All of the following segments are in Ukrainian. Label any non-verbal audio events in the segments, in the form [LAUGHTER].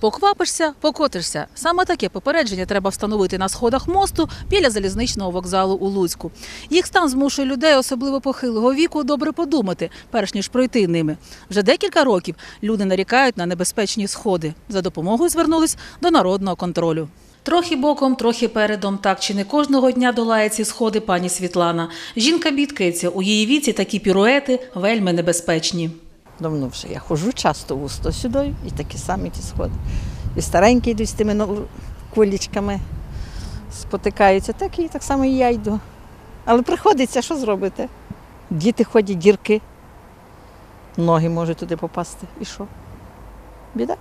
Поквапишся, покотишся. Саме таке попередження треба встановити на сходах мосту біля залізничного вокзалу у Луцьку. Їх стан змушує людей, особливо похилого віку, добре подумати, перш ніж пройти ними. Вже декілька років люди нарікають на небезпечні сходи. За допомогою звернулись до народного контролю. Трохи боком, трохи передом. Так чи не кожного дня долає ці сходи пані Світлана. Жінка бідкається, у її віці такі піруети вельми небезпечні. Давно вже я ходжу часто вусто сюди, і такі самі ті сходи. І старенькі йдуть з тими кулічками, спотикаються, так і так само і я йду. Але приходиться, що зробити? Діти ходять, дірки, ноги можуть туди попасти. І що? Біда.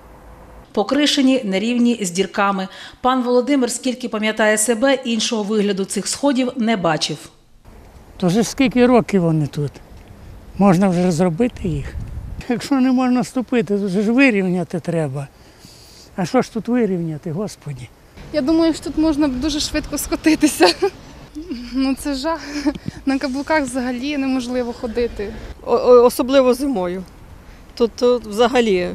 Покришені, нерівні з дірками. Пан Володимир, скільки пам'ятає себе, іншого вигляду цих сходів не бачив. То вже скільки років вони тут? Можна вже зробити їх. Якщо не можна ступити, то ж вирівняти треба. А що ж тут вирівняти, Господі? Я думаю, що тут можна дуже швидко скотитися. Ну це жах. На каблуках взагалі неможливо ходити. Особливо зимою. Тут, тут взагалі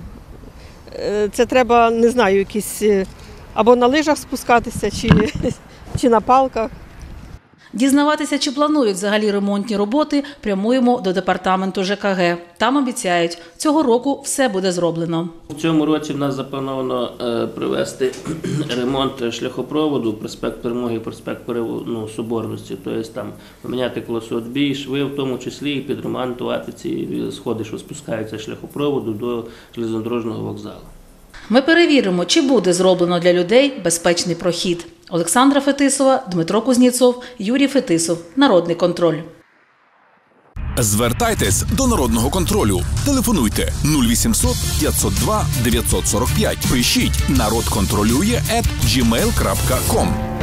е, це треба, не знаю, якісь е, або на лижах спускатися, чи, чи на палках. Дізнаватися, чи планують взагалі ремонтні роботи, прямуємо до департаменту ЖКГ. Там обіцяють, цього року все буде зроблено. У цьому році в нас заплановано е, провести [CLEARS THROAT] ремонт шляхопроводу, проспект Перемоги, проспект ну, Соборності, тобто там поміняти колесоотбій, шви, в тому числі і підремонтувати ці сходи, що спускаються шляхопроводу до железнодорожного вокзалу. Ми перевіримо, чи буде зроблено для людей безпечний прохід. Олександра Фетисова, Дмитро Кузніцов, Юрій Фетисов. Народний контроль. Звертайтесь до народного контролю. Телефонуйте 0800 502 945. Пишіть народ контролює at gmail.com.